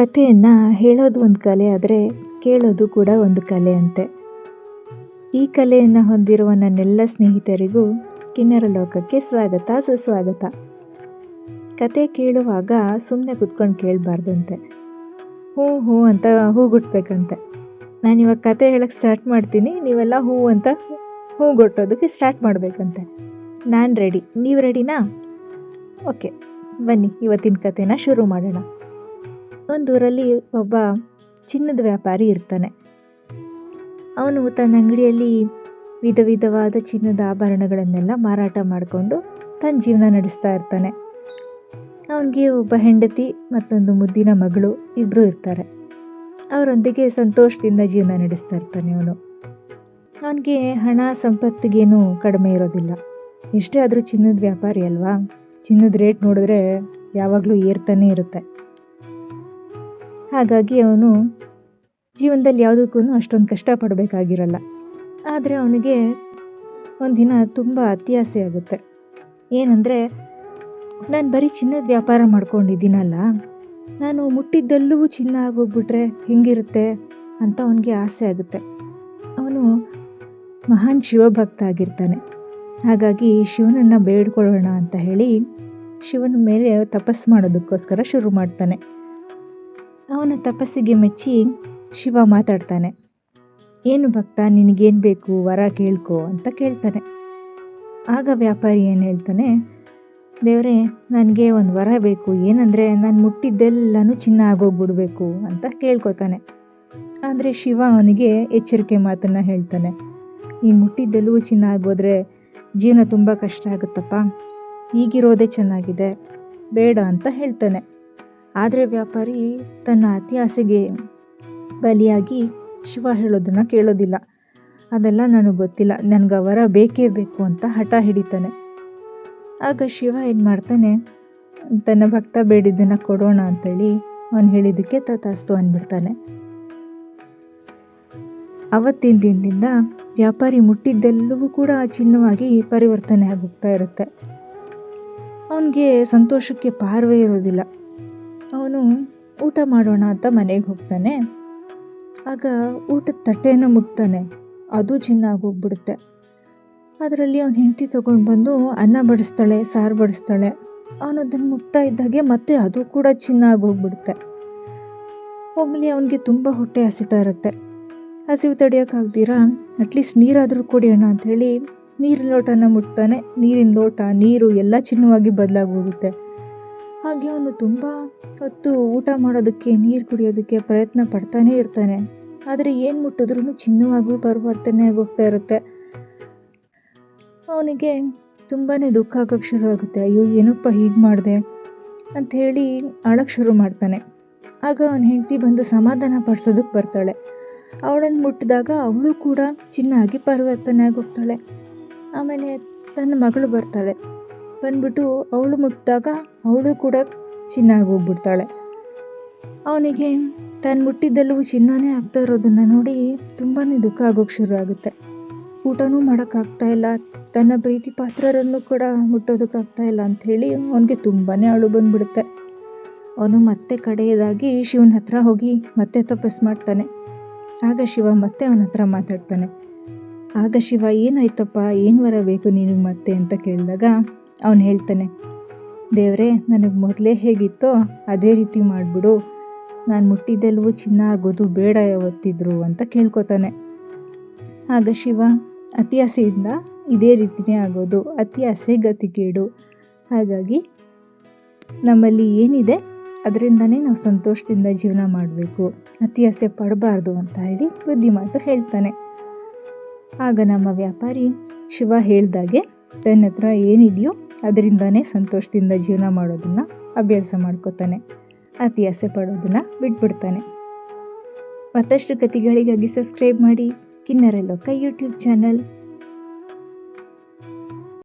ಕಥೆಯನ್ನು ಹೇಳೋದು ಒಂದು ಕಲೆ ಆದರೆ ಕೇಳೋದು ಕೂಡ ಒಂದು ಕಲೆ ಅಂತೆ. ಈ ಕಲೆಯನ್ನು ಹೊಂದಿರುವ ನನ್ನೆಲ್ಲ ಸ್ನೇಹಿತರಿಗೂ ಕಿನ್ನರ ಲೋಕಕ್ಕೆ ಸ್ವಾಗತ, ಸುಸ್ವಾಗತ. ಕತೆ ಕೇಳುವಾಗ ಸುಮ್ಮನೆ ಕುತ್ಕೊಂಡು ಕೇಳಬಾರ್ದಂತೆ. ಹ್ಞೂ ಹೂ ಅಂತ ಹೂಗುಟ್ಬೇಕಂತೆ. ನಾನಿವಾಗ ಕತೆ ಹೇಳಕ್ಕೆ ಸ್ಟಾರ್ಟ್ ಮಾಡ್ತೀನಿ, ನೀವೆಲ್ಲ ಹೂ ಅಂತ ಹೂ ಗೊಟ್ಟೋದಕ್ಕೆ ಸ್ಟಾರ್ಟ್ ಮಾಡಬೇಕಂತೆ. ನಾನು ರೆಡಿ ನೀವು ರೆಡಿನಾ ಓಕೆ ಬನ್ನಿ, ಇವತ್ತಿನ ಕತೆನ ಶುರು ಮಾಡೋಣ. ಒಂದೂರಲ್ಲಿ ಒಬ್ಬ ಚಿನ್ನದ ವ್ಯಾಪಾರಿ ಇರ್ತಾನೆ. ಅವನು ತನ್ನ ಅಂಗಡಿಯಲ್ಲಿ ವಿಧ ವಿಧವಾದ ಚಿನ್ನದ ಆಭರಣಗಳನ್ನೆಲ್ಲ ಮಾರಾಟ ಮಾಡಿಕೊಂಡು ತನ್ನ ಜೀವನ ನಡೆಸ್ತಾ ಇರ್ತಾನೆ. ಅವನಿಗೆ ಒಬ್ಬ ಹೆಂಡತಿ ಮತ್ತೊಂದು ಮುದ್ದಿನ ಮಗಳು ಇಬ್ಬರು ಇರ್ತಾರೆ. ಅವರೊಂದಿಗೆ ಸಂತೋಷದಿಂದ ಜೀವನ ನಡೆಸ್ತಾ ಇರ್ತಾನೆ ಅವನು. ಅವನಿಗೆ ಹಣ ಸಂಪತ್ತಿಗೇನು ಕಡಿಮೆ ಇರೋದಿಲ್ಲ. ಎಷ್ಟೇ ಆದರೂ ಚಿನ್ನದ ವ್ಯಾಪಾರಿ ಅಲ್ವಾ? ಚಿನ್ನದ ರೇಟ್ ನೋಡಿದ್ರೆ ಯಾವಾಗಲೂ ಏರ್ತಾನೆ ಇರುತ್ತೆ. ಹಾಗಾಗಿ ಅವನು ಜೀವನದಲ್ಲಿ ಯಾವುದಕ್ಕೂ ಅಷ್ಟೊಂದು ಕಷ್ಟಪಡಬೇಕಾಗಿರಲ್ಲ. ಆದರೆ ಅವನಿಗೆ ಒಂದಿನ ತುಂಬ ಅತ್ಯಾಸೆ ಆಗುತ್ತೆ. ಏನಂದರೆ, ನಾನು ಬರೀ ಚಿನ್ನದ ವ್ಯಾಪಾರ ಮಾಡ್ಕೊಂಡಿದ್ದೀನಲ್ಲ, ನಾನು ಮುಟ್ಟಿದ್ದೆಲ್ಲವೂ ಚಿನ್ನ ಆಗೋಗ್ಬಿಟ್ರೆ ಹೆಂಗಿರುತ್ತೆ ಅಂತ ಅವನಿಗೆ ಆಸೆ ಆಗುತ್ತೆ. ಅವನು ಮಹಾನ್ ಶಿವಭಕ್ತ ಆಗಿರ್ತಾನೆ. ಹಾಗಾಗಿ ಶಿವನನ್ನು ಬೇಡ್ಕೊಳ್ಳೋಣ ಅಂತ ಹೇಳಿ ಶಿವನ ಮೇಲೆ ತಪಸ್ಸು ಮಾಡೋದಕ್ಕೋಸ್ಕರ ಶುರು ಮಾಡ್ತಾನೆ. ಅವನ ತಪಸ್ಸಿಗೆ ಮೆಚ್ಚಿ ಶಿವ ಮಾತಾಡ್ತಾನೆ. ಏನು ಭಕ್ತ, ನಿನಗೇನು ಬೇಕು? ವರ ಕೇಳ್ಕೊ ಅಂತ ಕೇಳ್ತಾನೆ. ಆಗ ವ್ಯಾಪಾರಿ ಏನು ಹೇಳ್ತಾನೆ, ದೇವರೇ, ನನಗೆ ಒಂದು ವರ ಬೇಕು. ಏನಂದರೆ, ನಾನು ಮುಟ್ಟಿದ್ದೆಲ್ಲನೂ ಚಿನ್ನ ಆಗೋಗ್ಬಿಡ್ಬೇಕು ಅಂತ ಕೇಳ್ಕೊತಾನೆ. ಆದರೆ ಶಿವ ಅವನಿಗೆ ಎಚ್ಚರಿಕೆ ಮಾತನ್ನು ಹೇಳ್ತಾನೆ. ಈ ಮುಟ್ಟಿದ್ದೆಲ್ಲೂ ಚಿನ್ನ ಆಗೋದ್ರೆ ಜೀವನ ತುಂಬ ಕಷ್ಟ ಆಗುತ್ತಪ್ಪ. ಈಗಿರೋದೇ ಚೆನ್ನಾಗಿದೆ. ಬೇಡ ಅಂತ ಹೇಳ್ತಾನೆ. ಆದರೆ ವ್ಯಾಪಾರಿ ತನ್ನ ಅತಿ ಆಸೆಗೆ ಬಲಿಯಾಗಿ ಶಿವ ಹೇಳೋದನ್ನು ಕೇಳೋದಿಲ್ಲ. ಅದೆಲ್ಲ ನನಗೆ ಗೊತ್ತಿಲ್ಲ. ನನಗೆ ಅವರ ಬೇಕೇ ಬೇಕು ಅಂತ ಹಠ ಹಿಡಿತಾನೆ. ಆಗ ಶಿವ ಏನು ಮಾಡ್ತಾನೆ, ತನ್ನ ಭಕ್ತ ಬೇಡಿದ್ದನ್ನು ಕೊಡೋಣ ಅಂತೇಳಿ ಅವನು ಹೇಳಿದ್ದಕ್ಕೆ ತತಾಸ್ತು ಅಂದ್ಬಿಡ್ತಾನೆ ಅವತ್ತಿನ ದಿನದಿಂದ ವ್ಯಾಪಾರಿ ಮುಟ್ಟಿದ್ದೆಲ್ಲವೂ ಕೂಡ ಚಿನ್ನವಾಗಿ ಪರಿವರ್ತನೆ ಆಗೋಗ್ತಾ ಇರುತ್ತೆ. ಅವನಿಗೆ ಸಂತೋಷಕ್ಕೆ ಪಾರವೇ ಇರೋದಿಲ್ಲ. ಅವನು ಊಟ ಮಾಡೋಣ ಅಂತ ಮನೆಗೆ ಹೋಗ್ತಾನೆ. ಆಗ ಊಟದ ತಟ್ಟೆಯನ್ನು ಮುಗ್ತಾನೆ. ಅದು ಚಿನ್ನ ಆಗೋಗ್ಬಿಡುತ್ತೆ. ಅದರಲ್ಲಿ ಅವನ ಹೆಂಡತಿ ತೊಗೊಂಡು ಬಂದು ಅನ್ನ ಬಡಿಸ್ತಾಳೆ, ಸಾರು ಬಡಿಸ್ತಾಳೆ. ಅವನು ಅದನ್ನು ಮುಗ್ತಾ ಇದ್ದಾಗೆ ಮತ್ತೆ ಅದು ಕೂಡ ಚಿನ್ನ ಆಗೋಗ್ಬಿಡುತ್ತೆ. ಹೋಗಲಿ, ಅವನಿಗೆ ತುಂಬ ಹೊಟ್ಟೆ ಹಸಿತಾ ಇರುತ್ತೆ. ಹಸಿವು ತಡಿಯೋಕ್ಕಾಗ್ದಿರಾ ಅಟ್ಲೀಸ್ಟ್ ನೀರಾದರೂ ಕುಡಿಯೋಣ ಅಂಥೇಳಿ ನೀರಿನ ಲೋಟನ ಮುಟ್ತಾನೆ. ನೀರಿನ ಲೋಟ, ನೀರು ಎಲ್ಲ ಚಿನ್ನವಾಗಿ ಬದಲಾಗಿ ಹೋಗುತ್ತೆ. ಹಾಗೆ ಅವನು ತುಂಬ ಹೊತ್ತು ಊಟ ಮಾಡೋದಕ್ಕೆ, ನೀರು ಕುಡಿಯೋದಕ್ಕೆ ಪ್ರಯತ್ನ ಪಡ್ತಾನೇ ಇರ್ತಾನೆ. ಆದರೆ ಏನು ಮುಟ್ಟಿದ್ರೂ ಚಿನ್ನವಾಗಿ ಪರಿವರ್ತನೆ ಆಗೋಗ್ತಾ ಇರುತ್ತೆ. ಅವನಿಗೆ ತುಂಬಾ ದುಃಖ ಆಗೋಕ್ಕೆ ಶುರು ಆಗುತ್ತೆ. ಅಯ್ಯೋ, ಏನಪ್ಪ ಹೀಗೆ ಮಾಡಿದೆ ಹೇಳಿ ಅಳಕ್ಕೆ ಶುರು ಮಾಡ್ತಾನೆ. ಆಗ ಅವನ ಹೆಂಡತಿ ಬಂದು ಸಮಾಧಾನ ಪಡಿಸೋದಕ್ಕೆ ಬರ್ತಾಳೆ. ಅವಳನ್ನು ಮುಟ್ಟಿದಾಗ ಅವಳು ಕೂಡ ಚಿನ್ನಾಗಿ ಪರಿವರ್ತನೆ ಆಗೋಗ್ತಾಳೆ. ಆಮೇಲೆ ತನ್ನ ಮಗಳು ಬರ್ತಾಳೆ. ಬಂದ್ಬಿಟ್ಟು ಅವಳು ಮುಟ್ಟಿದಾಗ ಅವಳು ಕೂಡ ಚಿನ್ನ ಆಗೋಗ್ಬಿಡ್ತಾಳೆ ಅವನಿಗೆ ತಾನು ಮುಟ್ಟಿದ್ದೆಲ್ಲವೂ ಚಿನ್ನನೇ ಆಗ್ತಾ ಇರೋದನ್ನು ನೋಡಿ ತುಂಬಾ ದುಃಖ ಆಗೋಕ್ಕೆ ಶುರು ಆಗುತ್ತೆ. ಊಟನೂ ಮಾಡೋಕ್ಕಾಗ್ತಾ ಇಲ್ಲ. ತನ್ನ ಪ್ರೀತಿ ಪಾತ್ರರನ್ನು ಕೂಡ ಮುಟ್ಟೋದಕ್ಕಾಗ್ತಾ ಇಲ್ಲ ಅಂಥೇಳಿ ಅವನಿಗೆ ತುಂಬಾ ಅಳು ಬಂದ್ಬಿಡುತ್ತೆ. ಅವನು ಮತ್ತೆ ಕಡೆಯದಾಗಿ ಶಿವನ ಹತ್ರ ಹೋಗಿ ಮತ್ತೆ ತಪಸ್ಸು ಮಾಡ್ತಾನೆ. ಆಗ ಶಿವ ಮತ್ತೆ ಅವನ ಹತ್ರ ಮಾತಾಡ್ತಾನೆ. ಆಗ ಶಿವ, ಏನಾಯ್ತಪ್ಪ? ಏನು ವರ ಬೇಕು ನಿನಗೆ ಮತ್ತೆ? ಅಂತ ಕೇಳಿದಾಗ ಅವನು ಹೇಳ್ತಾನೆ, ದೇವರೇ, ನನಗೆ ಮೊದಲೇ ಹೇಗಿತ್ತೋ ಅದೇ ರೀತಿ ಮಾಡಿಬಿಡು. ನಾನು ಮುಟ್ಟಿದ್ದೆಲ್ಲವೂ ಚಿನ್ನ ಆಗೋದು ಬೇಡ ಯಾವತ್ತಿದ್ರು ಅಂತ ಕೇಳ್ಕೊತಾನೆ. ಆಗ ಶಿವ, ಅತಿ ಆಸೆಯಿಂದ ಇದೇ ರೀತಿನೇ ಆಗೋದು, ಅತಿ ಆಸೆ ಗತಿಗೇಡು ಹಾಗಾಗಿ ನಮ್ಮಲ್ಲಿ ಏನಿದೆ ಅದರಿಂದನೇ ನಾವು ಸಂತೋಷದಿಂದ ಜೀವನ ಮಾಡಬೇಕು. ಅತಿ ಆಸೆ ಪಡಬಾರ್ದು ಅಂತ ಹೇಳಿ ಬುದ್ಧಿಮಾತು ಹೇಳ್ತಾನೆ. ಆಗ ನಮ್ಮ ವ್ಯಾಪಾರಿ ಶಿವ ಹೇಳ್ದಾಗೆ, ತನ್ನ ಹತ್ರ ಏನಿದೆಯೋ ಅದರಿಂದನೇ ಸಂತೋಷದಿಂದ ಜೀವನ ಮಾಡೋದನ್ನು ಅಭ್ಯಾಸ ಮಾಡ್ಕೋತಾನೆ. ಅತಿ ಆಸೆ ಪಡೋದನ್ನು ಬಿಟ್ಬಿಡ್ತಾನೆ. ಮತ್ತಷ್ಟು ಕಥೆಗಳಿಗಾಗಿ ಸಬ್ಸ್ಕ್ರೈಬ್ ಮಾಡಿ. ಕಿನ್ನರ ಲೋಕ ಯೂಟ್ಯೂಬ್ ಚಾನಲ್